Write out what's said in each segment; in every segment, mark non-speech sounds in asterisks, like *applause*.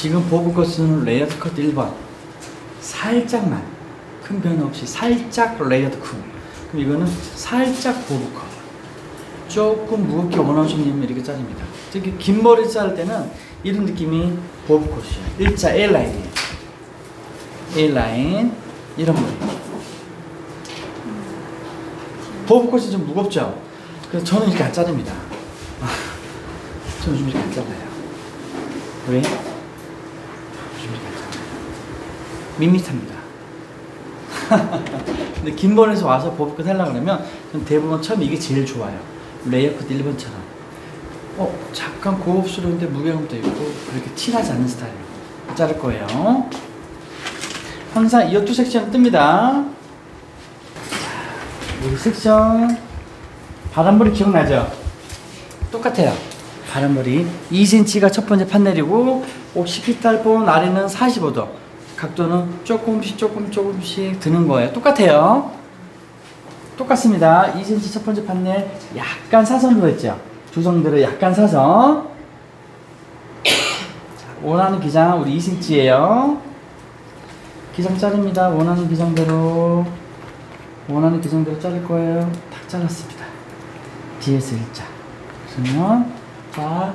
지금 보브 코스는 레이어드 컷 1번. 살짝만. 큰 변화 없이 살짝 레이어드 컷 그럼 이거는 살짝 보브 컷. 조금 무겁게 원하시면 이렇게 자릅니다. 특히 긴 머리 자를 때는 이런 느낌이 보브 컷이에요. 일자 A라인이에요 A라인. 이런 머리. 보브 컷이 좀 무겁죠? 그래서 저는 이렇게 안 자릅니다. 저는 좀 이렇게 안 잘라요. 왜? 요즘 이렇게 안 잘라요 밋밋합니다. *laughs* 근데 긴 번에서 와서 보브컷 하려고 그러면 대부분 처음 이게 제일 좋아요. 레이어컷 1번처럼. 어 잠깐 고급스러운데 무게감도 있고 그렇게 티나지 않는 스타일로 자를 거예요. 항상 이두 섹션 뜹니다. 자, 우리 섹션 바람머리 기억나죠? 똑같아요. 바람머리 2cm가 첫 번째 판넬이고 옥 10피탈본 아래는 45도 각도는 조금씩 조금 조금씩 드는 거예요. 똑같아요. 똑같습니다. 2cm 첫 번째 판넬 약간 사선으로 했죠? 조성들을 약간 사선. 자, *coughs* 원하는 기장 우리 2cm예요. 기장 자릅니다. 원하는 기장대로. 원하는 기장대로 자를 거예요. 탁 잘랐습니다. 뒤에서 일자. 그러면 자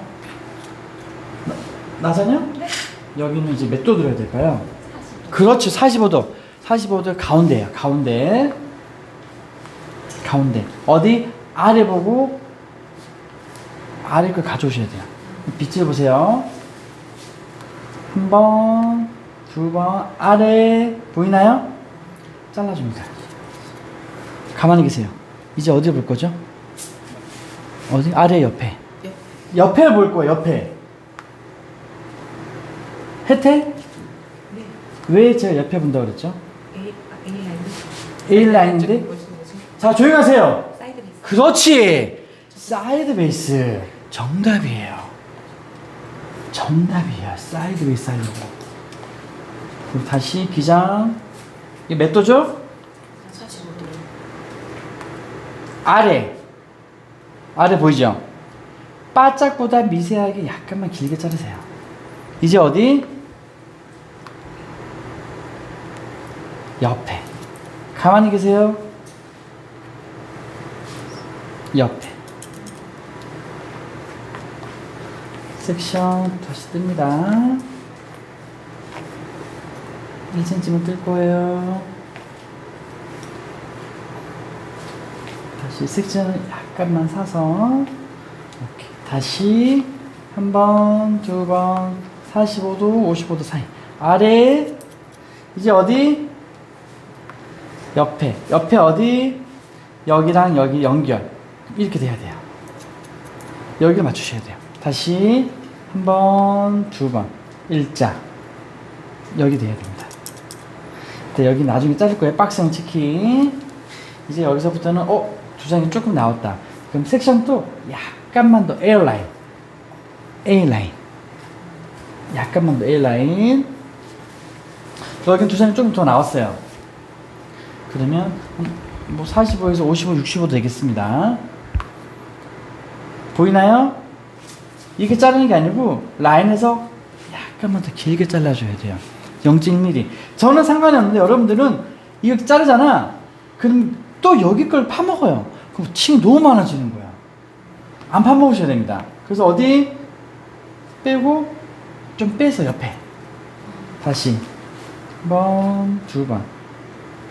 나- 나선요? 네. 여기는 이제 몇 도 들어야 될까요? 그렇죠 45도. 45도 가운데예요 가운데. 가운데. 어디? 아래 보고 아래 걸 가져오셔야 돼요. 빗질 보세요. 한 번, 두 번, 아래 보이나요? 잘라줍니다. 가만히 계세요. 이제 어디 볼 거죠? 어디? 아래 옆에. 옆에 볼 거예요 옆에. 혜태? 네. 왜 제가 옆에 본다고 그랬죠? A A 라인. A 라인인데? 거죠? 자 조용히 하세요 사이드 베이스. 그렇지 사이드 베이스 정답이에요 정답이에요 사이드 베이스 하려고 그럼 다시 기장 이게 몇 도죠? 45도. 아래 아래 보이죠? 바짝보다 미세하게 약간만 길게 자르세요 이제 어디? 옆에. 가만히 계세요. 옆에. 섹션 다시 뜹니다. 1cm만 뜰 거예요. 다시 섹션을 약간만 사서. 오케이. 다시 한 번, 두 번, 45도, 55도 사이. 아래 이제 어디? 옆에. 옆에 어디? 여기랑 여기 연결. 이렇게 돼야 돼요. 여기를 맞추셔야 돼요. 다시 한 번, 두 번, 일자. 여기 돼야 됩니다. 네, 여기 나중에 자를 거예요. 박스형 치킨. 이제 여기서부터는 어 두 장이 조금 나왔다. 그럼 섹션 또 약간만 더 에어라인, A 라인, 약간만 더 A 라인. 여기 두 장이 조금 더 나왔어요. 그러면 뭐 45에서 55, 65도 되겠습니다. 보이나요? 이게 자르는 게 아니고 라인에서 약간만 더 길게 잘라줘야 돼요. 0.1mm. 저는 상관이 없는데 여러분들은 이거 자르잖아. 그럼 또 여기 걸 파먹어요. 그럼 층이 너무 많아지는 거야. 안 파먹으셔야 됩니다. 그래서 어디 빼고 좀 빼서 옆에 다시 한 번, 두 번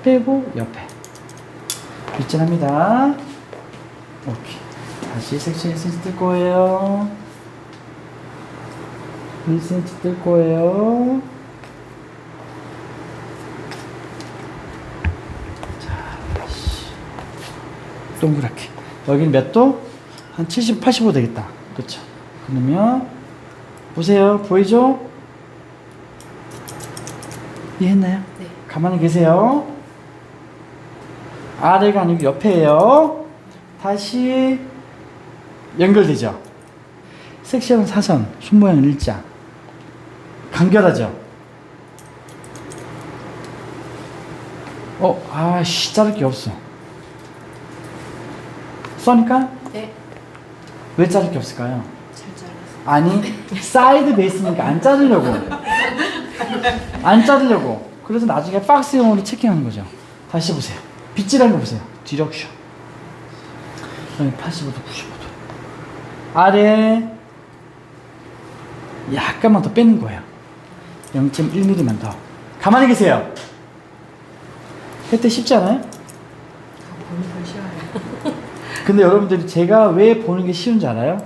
빼고 옆에 빗질합니다. 오케이. 다시 섹션 1cm 뜰 거예요. 1cm 뜰 거예요. 다시 동그랗게 여기는 몇 도? 한 70, 85 되겠다 그렇죠 그러면 보세요 보이죠? 이해했나요? 네. 가만히 계세요 아래가 아니고 옆에예요 다시 연결되죠 섹션 사선 손 모양 일자 간결하죠 어, 아씨, 자를 게 없어. 써니까? 네. 왜 자를 게 없을까요? 잘. 아니, 사이드 베이스니까 안 자르려고. 안 자르려고. 그래서 나중에 박스형으로 체킹하는 거죠. 다시 보세요. 빗질하는 거 보세요. 디렉션. 그다음에 85도, 95도. 아래 약간만 더 빼는 거예요. 0.1mm만 더. 가만히 계세요. 그때 쉽지 않아요? 보는 걸 싫어해요. 근데 여러분들이 제가 왜 보는 게 쉬운지 알아요?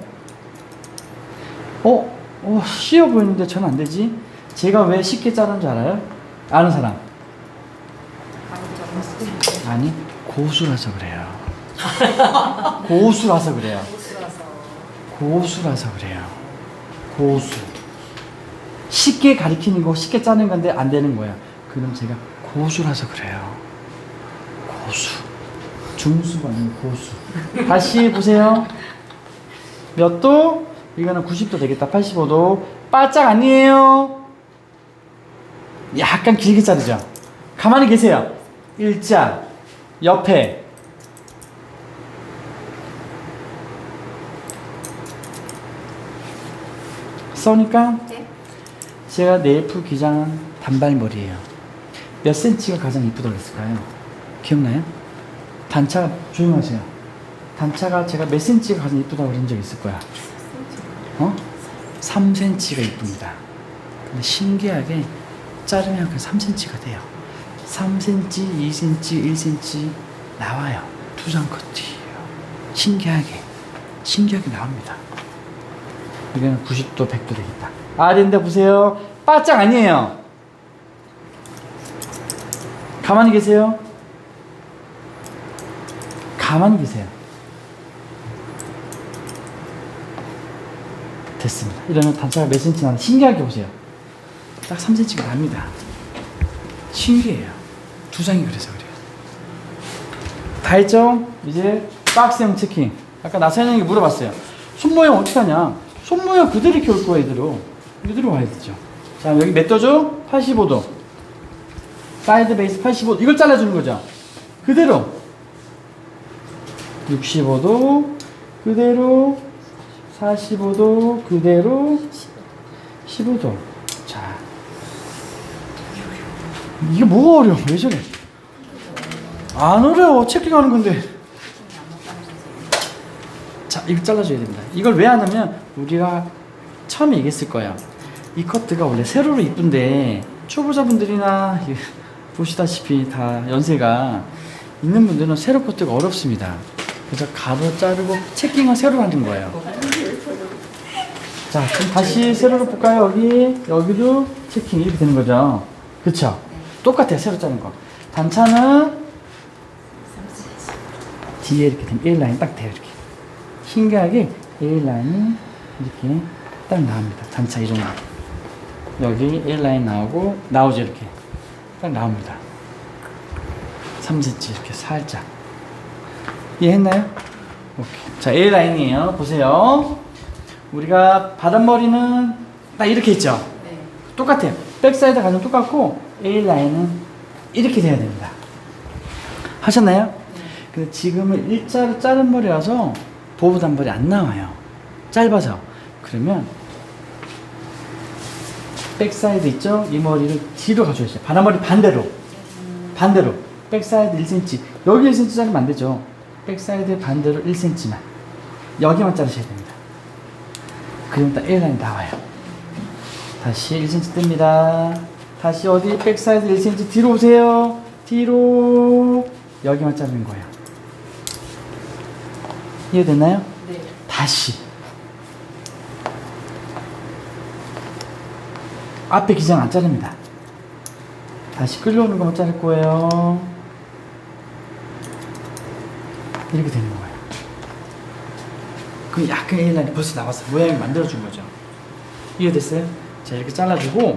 어? 어, 쉬워 보이는데 저는 안 되지? 제가 왜 쉽게 자르는 줄 알아요? 아는 사람? 아니, 고수라서 그래요. 고수라서 그래요. 고수라서 그래요. 고수. 쉽게 가리키는 거, 쉽게 짜는 건데 안 되는 거야. 그럼 제가 고수라서 그래요. 고수. 중수가 아니고 고수. 다시 보세요. 몇 도? 이거는 90도 되겠다. 85도. 바짝 아니에요. 약간 길게 자르죠. 가만히 계세요. 일자, 옆에. 써니까 네. 제가 네이프 기장은 단발머리예요. 몇 센치가 가장 이쁘다고 그랬을까요? 기억나요? 단차가 조용하세요. 단차가 제가 몇 센치가 가장 이쁘다고 그런 적 있을 거야. 어? 3cm가 이쁩니다. 근데 신기하게 자르면 그 3cm가 돼요. 3cm, 2cm, 1cm 나와요. 두 장 커트예요. 신기하게 신기하게 나옵니다. 이거는 90도, 100도 되겠다. 아래인데 보세요. 바짝 아니에요. 가만히 계세요. 가만히 계세요. 됐습니다. 이러면 단차가 몇 센치 나는지 신기하게 보세요. 딱 3cm가 납니다. 신기해요. 두 장이 그래서 그래요. 다 했죠? 이제 박스형 체킹. 아까 나사연이 물어봤어요. 손 모양 어떻게 하냐? 손 모양 그대로 이렇게 올 거야, 이대로. 이대로 와야 되죠. 자, 여기 몇 도죠? 85도. 사이드 베이스 85도. 이걸 잘라주는 거죠. 그대로. 65도. 그대로. 45도. 그대로. 15도. 자. 이게 뭐가 어려워? 왜 저래? 안 어려워. 체킹하는 건데. 자, 이거 잘라줘야 됩니다. 이걸 왜 하냐면 우리가 처음에 얘기했을 거예요. 이 커트가 원래 세로로 이쁜데 초보자분들이나 이- 보시다시피 다 연세가 있는 분들은 세로 커트가 어렵습니다. 그래서 가로 자르고 체킹은 세로 하는 거예요. 자, 그럼 다시 세로로 볼까요? 여기 여기도 체킹 이렇게 되는 거죠. 그렇죠? 똑같아요. 세로 자른 거. 단차는 뒤에 이렇게 되면 A 라인 딱 돼요. 이렇게. 신기하게 A 라인이 이렇게 딱 나옵니다. 단차 이 정도. 여기 A 라인 나오고 나오죠 이렇게 딱 나옵니다. 3cm 이렇게 살짝 이해했나요? 오케이. 자 A 라인이에요. 보세요. 우리가 바람머리는 딱 이렇게 있죠. 네. 똑같아요. 백사이드 가장 똑같고 A 라인은 이렇게 돼야 됩니다. 하셨나요? 근데 지금은 일자로 자른 머리라서 보부 단발이 안 나와요. 짧아서. 그러면 백사이드 있죠? 이 머리를 뒤로 가져야죠. 바람머리 반대로. 반대로. 백사이드 1cm. 여기 1cm 자르면 안 되죠. 백사이드 반대로 1cm만. 여기만 자르셔야 됩니다. 그럼 딱 A라인 나와요. 다시 1cm 뜹니다. 다시 어디 백사이드 1cm 뒤로 오세요. 뒤로 여기만 자르는 거예요. 이해됐나요? 네. 다시 앞에 기장 안 자릅니다. 다시 끌려오는 것만 자를 거예요. 이렇게 되는 거예요. 그 약간 A라인이 벌써 나왔어. 모양이 만들어준 거죠. 이해됐어요? 자, 이렇게 잘라주고,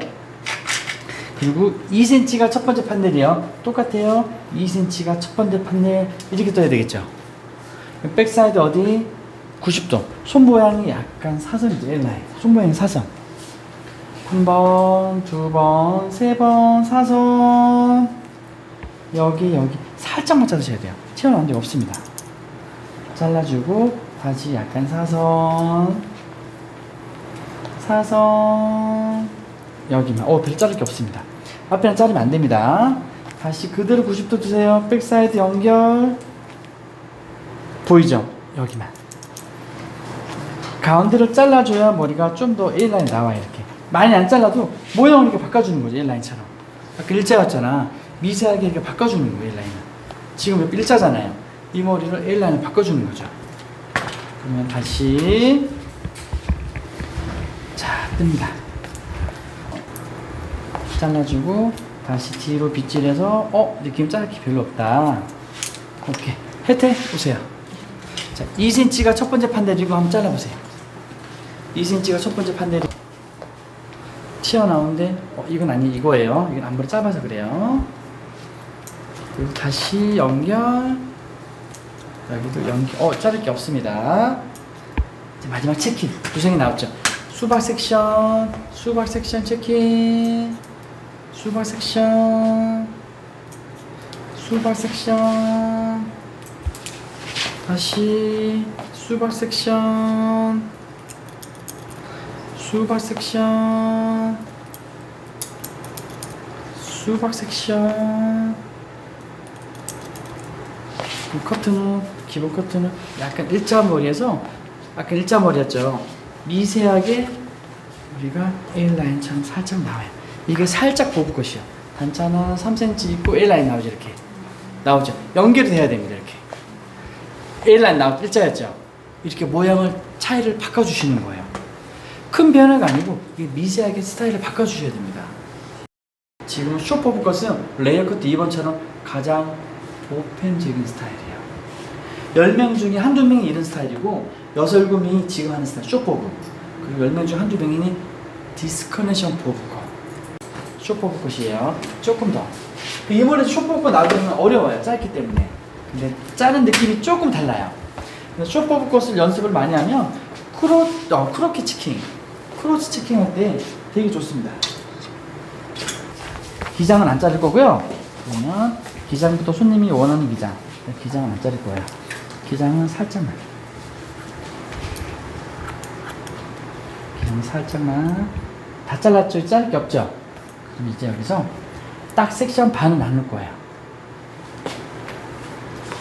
그리고 2cm가 첫 번째 판넬이요. 똑같아요. 2cm가 첫 번째 판넬. 이렇게 떠야 되겠죠. 백사이드 어디? 90도. 손 모양이 약간 사선이죠. L라인. 손 모양이 사선. 한 번, 두 번, 세 번, 사선. 여기, 여기. 살짝만 자르셔야 돼요. 튀어나온 데 없습니다. 잘라주고, 다시 약간 사선. 사선. 여기만. 어, 별 자를 게 없습니다. 앞에는 자르면 안 됩니다. 다시 그대로 90도 두세요. 백사이드 연결. 보이죠? 여기만. 가운데를 잘라줘야 머리가 좀 더 A라인 나와요, 이렇게. 많이 안 잘라도 모양을 이렇게 바꿔주는 거죠, A라인처럼. 아까 일자였잖아. 미세하게 이렇게 바꿔주는 거예요, A라인은. 지금 옆 일자잖아요. 이 머리를 A라인을 바꿔주는 거죠. 그러면 다시. 자, 뜹니다. 잘라주고, 다시 뒤로 빗질해서, 어, 느낌 짧기 별로 없다. 오케이. 혜태, 오세요. 자, 2cm가 첫 번째 판넬이고 한번 잘라보세요. 2cm가 첫 번째 판넬이 튀어나오는데 어, 이건 아니 이거예요. 이건 앞머리 짧아서 그래요. 그리고 다시 연결 여기도 연결 어 자를 게 없습니다. 이제 마지막 체킹 구성이 나왔죠. 수박 섹션 수박 섹션 체킹 수박 섹션. 수박 섹션. 다시 수박 섹션. 수박 섹션. 수박 sek션. 이 커트는 기본 커트는 약간 일자머리에서 약간 일자머리였죠. 미세하게 우리가 A라인처럼 살짝 나와요 이게 살짝 보부 것이요 단차는 3cm 있고 A라인 나오죠 이렇게. 나오죠. 연결이 돼야 됩니다 이렇게. A라인 나오 일자였죠. 이렇게 모양을 차이를 바꿔주시는 거예요. 큰 변화가 아니고 미세하게 스타일을 바꿔주셔야 됩니다. 지금 쇼퍼브 것은 레이어 커트 2번처럼 가장 보편적인 스타일이에요. 10명 중에 한두 명이 이런 스타일이고 6, 7명이 지금 하는 스타일 쇼퍼브 그리고 10명 중 한두 명이 디스커네션 보브 컷 쇼퍼브 컷이에요. 조금 더. 그이 머리 쇼퍼브 컷 나오면 어려워요. 짧기 때문에. 근데 자른 느낌이 조금 달라요. 그래서 쇼퍼브 컷을 연습을 많이 하면 크로, 어, 크로키 치킨 크로스 체킹 할 때 되게 좋습니다. 기장은 안 자를 거고요. 그러면 기장부터 손님이 원하는 기장. 기장은 안 자를 거예요. 기장은 살짝만. 기장 살짝만. 다 잘랐죠? 자를 게 없죠? 이제 여기서 딱 섹션 반을 나눌 거예요.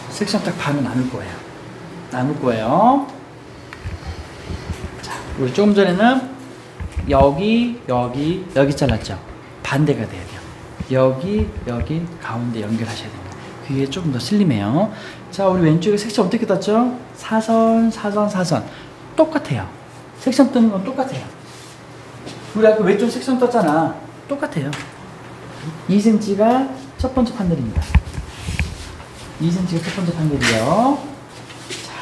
섹션 딱 반을 나눌 거예요. 나눌 거예요. 자, 우리 조금 전에는 여기, 여기, 여기 잘랐죠? 반대가 돼야 돼요. 여기, 여기, 가운데 연결하셔야 됩니다. 그게 조금 더 슬림해요. 자, 우리 왼쪽에 섹션 어떻게 떴죠? 사선, 사선, 사선. 똑같아요. 섹션 뜨는 건 똑같아요. 우리 아까 왼쪽 섹션 떴잖아. 똑같아요. 2cm가 첫 번째 판넬입니다. 2cm가 첫 번째 판넬이요. 자,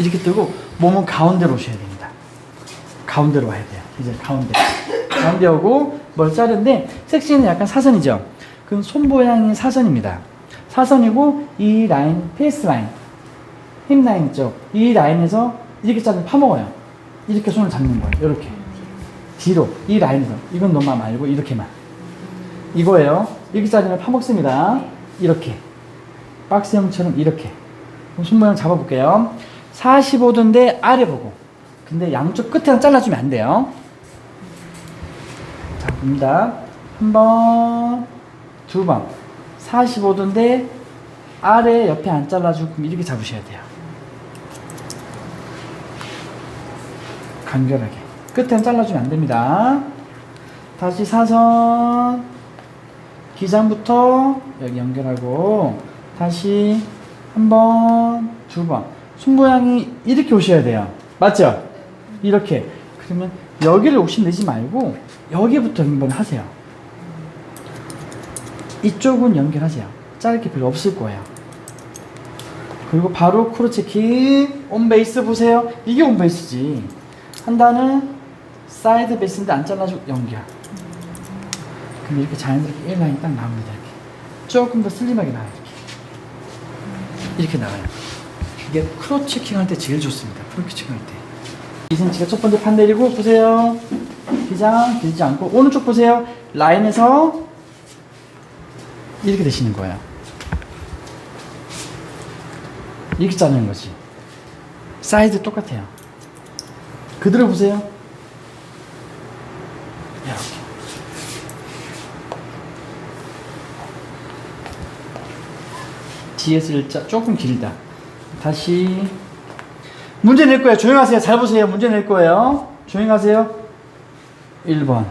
이렇게 뜨고 몸은 가운데로 오셔야 됩니다. 가운데로 와야 돼요. 이제 가운데. 가운데 오고 뭘 자르는데 섹시는 약간 사선이죠. 그럼 손 모양이 사선입니다. 사선이고 이 라인 페이스 라인 힙 라인 있죠. 이 라인에서 이렇게 자르면 파먹어요. 이렇게 손을 잡는 거예요. 이렇게 뒤로 이 라인에서 이건 너만 말고 이렇게만 이거예요. 이렇게 자르면 파먹습니다. 이렇게 박스형처럼 이렇게 손 모양 잡아볼게요. 45도인데 아래 보고 근데 양쪽 끝에는 잘라주면 안 돼요. 자, 봅니다. 한 번, 두 번. 45도인데 아래 옆에 안 잘라주고 이렇게 잡으셔야 돼요. 간결하게. 끝에는 잘라주면 안 됩니다. 다시 사선. 기장부터 여기 연결하고 다시 한 번, 두 번. 손 모양이 이렇게 오셔야 돼요. 맞죠? 이렇게. 그러면 여기를 욕심내지 말고 여기부터 한번 하세요. 이쪽은 연결하세요. 자를 게 별로 없을 거예요. 그리고 바로 크로체킹 온베이스 보세요. 이게 온베이스지. 한다는 사이드 베이스인데 안 잘라주고 연결. 그럼 이렇게 자연스럽게 1라인 딱 나옵니다. 이렇게. 조금 더 슬림하게 나와요. 이렇게. 이렇게 나와요. 이게 크로체킹 할 때 제일 좋습니다. 크로체킹 할 때. 2cm가 첫 번째 판넬이고 보세요. 기장 길지 않고 오른쪽 보세요. 라인에서 이렇게 되시는 거예요. 이렇게 자르는 거지. 사이즈 똑같아요. 그대로 보세요. 이렇게. 뒤에서 일자 조금 길다. 다시 문제 낼 거예요. 조용하세요. 잘 보세요. 문제 낼 거예요. 조용하세요. 1번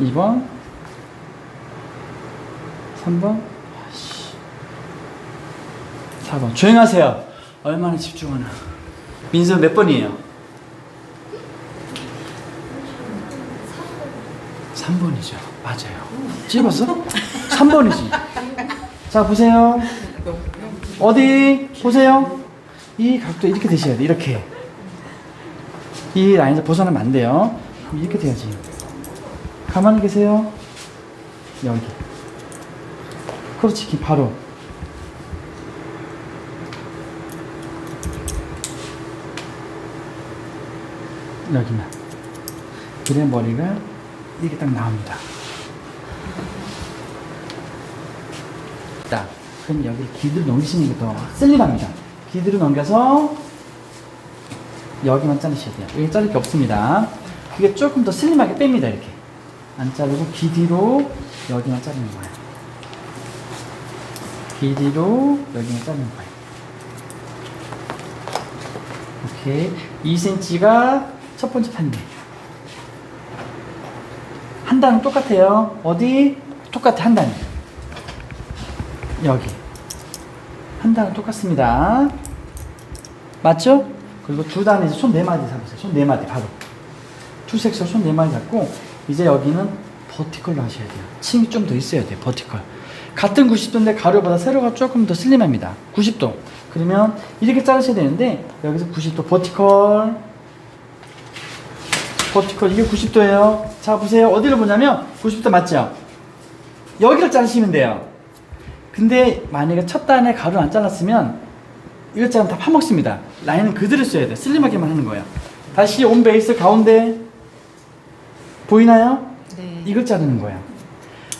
2번 3번 아씨 4번 조용하세요. 얼마나 집중하나. 민서 몇 번이에요? 3번이죠. 맞아요. 찍었어? 3번이지. 자, 보세요. 어디? 보세요. 이 각도 이렇게 되셔야 돼. 이렇게. 이 라인에서 벗어나면 안 돼요. 이렇게 돼야지. 가만히 계세요. 여기. 그렇지. 바로. 여기만. 그래 머리가 이렇게 딱 나옵니다. 딱. 그럼 여기 기드를 넘기시는 게더 슬림합니다. 기드를 넘겨서 여기만 자르셔야 돼요. 여기 자를 게 없습니다. 그게 조금 더 슬림하게 뺍니다. 이렇게. 안 자르고 기 뒤로 여기만 자르는 거예요. 기 뒤로 여기만 자르는 거예요. 오케이. 2cm가 첫 번째 판매. 한 단은 똑같아요. 어디? 똑같아, 한 단이. 여기. 한 단은 똑같습니다. 맞죠? 그리고 두 단에 손네 마디 잡으세요. 손 네 마디 바로. 투섹션 손네 마디 잡고 이제 여기는 버티컬로 하셔야 돼요. 층이 좀 더 있어야 돼요. 버티컬. 같은 90도인데 가로보다 세로가 조금 더 슬림합니다. 90도. 그러면 이렇게 자르셔야 되는데 여기서 90도 버티컬 버티컬 이게 90도예요. 자 보세요. 어디를 보냐면 90도 맞죠? 여기를 자르시면 돼요. 근데 만약에 첫 단에 가루 안 잘랐으면 이것 자르면 다 파먹습니다. 라인은 그대로 써야 돼. 슬림하게만 하는 거예요. 다시 온 베이스 가운데 보이나요? 네. 이걸 자르는 거예요.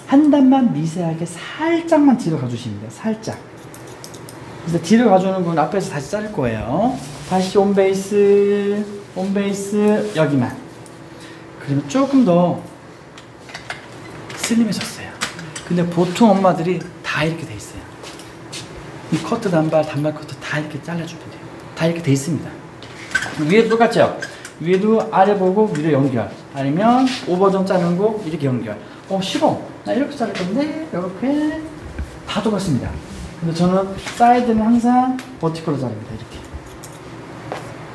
한 단만 미세하게 살짝만 뒤로 가주시면 돼요. 살짝. 그래서 뒤로 가주는 건 앞에서 다시 자를 거예요. 다시 온 베이스, 온 베이스 여기만. 그러면 조금 더 슬림해졌어요. 근데 보통 엄마들이 다 이렇게 돼 있어요. 이 커트 단발, 단발 커트 다 이렇게 잘라주면 돼요. 다 이렇게 돼 있습니다. 위에도 똑같죠? 위에도 아래 보고 위로 연결. 아니면 오버전 자르는 거 이렇게 연결. 어, 싫어. 나 이렇게 자를 건데, 이렇게. 다 똑같습니다. 근데 저는 사이드는 항상 버티컬로 자릅니다. 이렇게.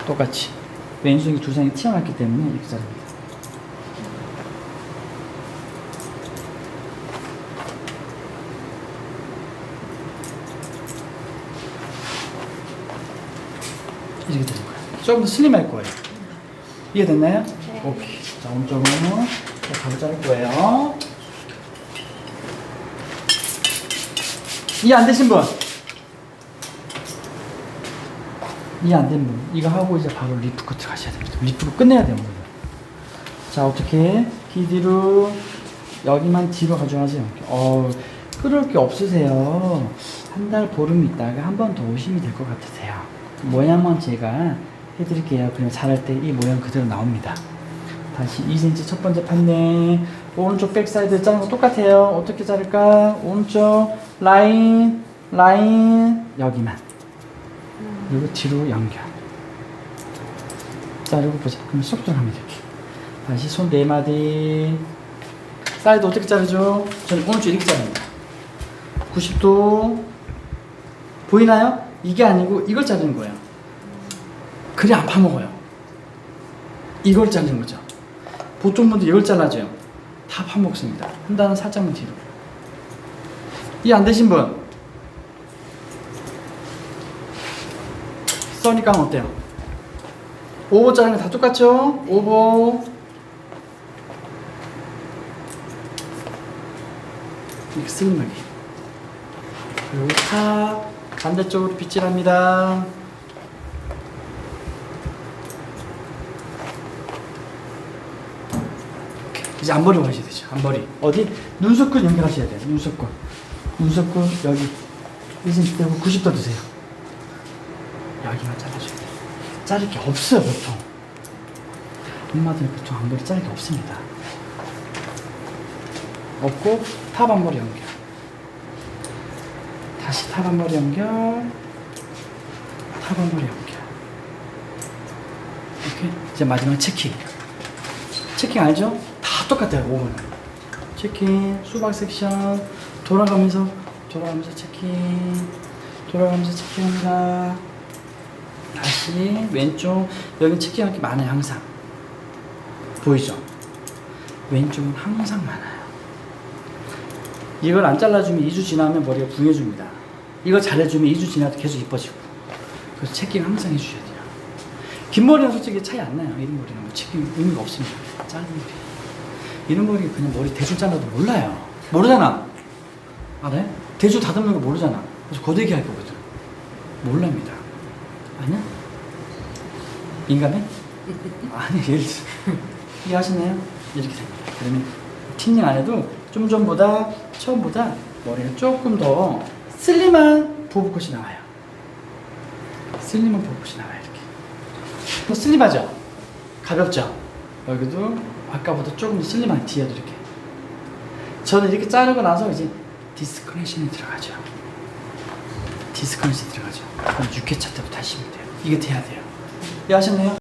똑같이. 왼손이 두상이 튀어나왔기 때문에 이렇게 자릅니다. 이렇게 되는 거예요. 조금 더 슬림할 거예요. 이해됐나요? 네. 오케이. 자, 오른쪽은 가로 자를 거예요. 이해 안 되신 분? 이해 안 된 분? 이거 하고 이제 바로 리프 커트 가셔야 됩니다. 리프로 끝내야 돼요, 오늘. 자, 어떻게? 기 뒤로, 여기만 뒤로 가져가세요. 어, 끌을 게 없으세요. 한 달 보름 있다가 한 번 더 오시면 될 것 같으세요. 모양만 제가 해드릴게요. 그러면 자랄 때이 모양 그대로 나옵니다. 다시 2cm 첫 번째 판넬 오른쪽 백사이드 자른 거 똑같아요. 어떻게 자를까? 오른쪽 라인 라인 여기만 그리고 뒤로 연결 자르고 보자. 그럼 쏙 들어갑니다. 이렇게 다시 손 네 마디 사이드 어떻게 자르죠? 저는 오른쪽 이렇게 자릅니다. 90도 보이나요? 이게 아니고 이걸 자르는 거예요. 그래 안 파먹어요. 이걸 자르는 거죠. 보통 분들 이걸 잘라줘요. 다 파먹습니다. 한 단은 살짝만 뒤로. 이해 안 되신 분? 써니까 어때요? 오버 자르는 거 다 똑같죠? 오버. 이렇게 슬림하게. 그리고 탑 반대쪽으로 빗질합니다. 이제 앞머리 가셔야 되죠. 앞머리. 어디? 눈썹끝 연결하셔야 돼요. 눈썹끝. 눈썹끝 여기. 1cm 떼고 90도 드세요. 여기만 잘라줘야 돼요. 자를 게 없어요, 보통. 엄마들 보통 앞머리 자를 게 없습니다. 없고 탑 앞머리 연결. 다시 타반머리 연결. 타반머리 연결. 오케이. 이제 마지막 체킹. 체킹 알죠? 다 똑같아요. 5분. 체킹, 수박 섹션, 돌아가면서, 돌아가면서 체킹, 돌아가면서 체킹합니다. 다시 왼쪽, 여기 체킹할 게 많아요, 항상. 보이죠? 왼쪽은 항상 많아요. 이걸 안 잘라주면 2주 지나면 머리가 붕해집니다. 이거 잘해주면 2주 지나도 계속 이뻐지고. 그래서 체킹 항상 해주셔야 돼요. 긴 머리는 솔직히 차이 안 나요. 이런 머리는 뭐 체킹 의미가 없습니다. 짧은 머리. 이런 머리 그냥 머리 대충 잘라도 몰라요. 모르잖아. 알아요? 대충 다듬는 거 모르잖아. 그래서 고데기 할 거거든. 몰랍니다. 아니야? 민감해? *laughs* 아니, 예를 들어. 이해하시나요? 이렇게 됩니다. 그러면 틴닝 안 해도 좀 전보다, 처음보다 머리가 조금 더 슬림한 보브컷이 나와요. 슬림한 보브컷이 나와요, 이렇게. 또 슬림하죠? 가볍죠? 여기도 아까보다 조금 더 슬림한 뒤에도 이렇게. 저는 이렇게 자르고 나서 이제 디스커넥션이 들어가죠. 디스커넥션이 들어가죠. 그럼 6회차 때부터 하시면 돼요. 이게 돼야 돼요. 이해하셨나요?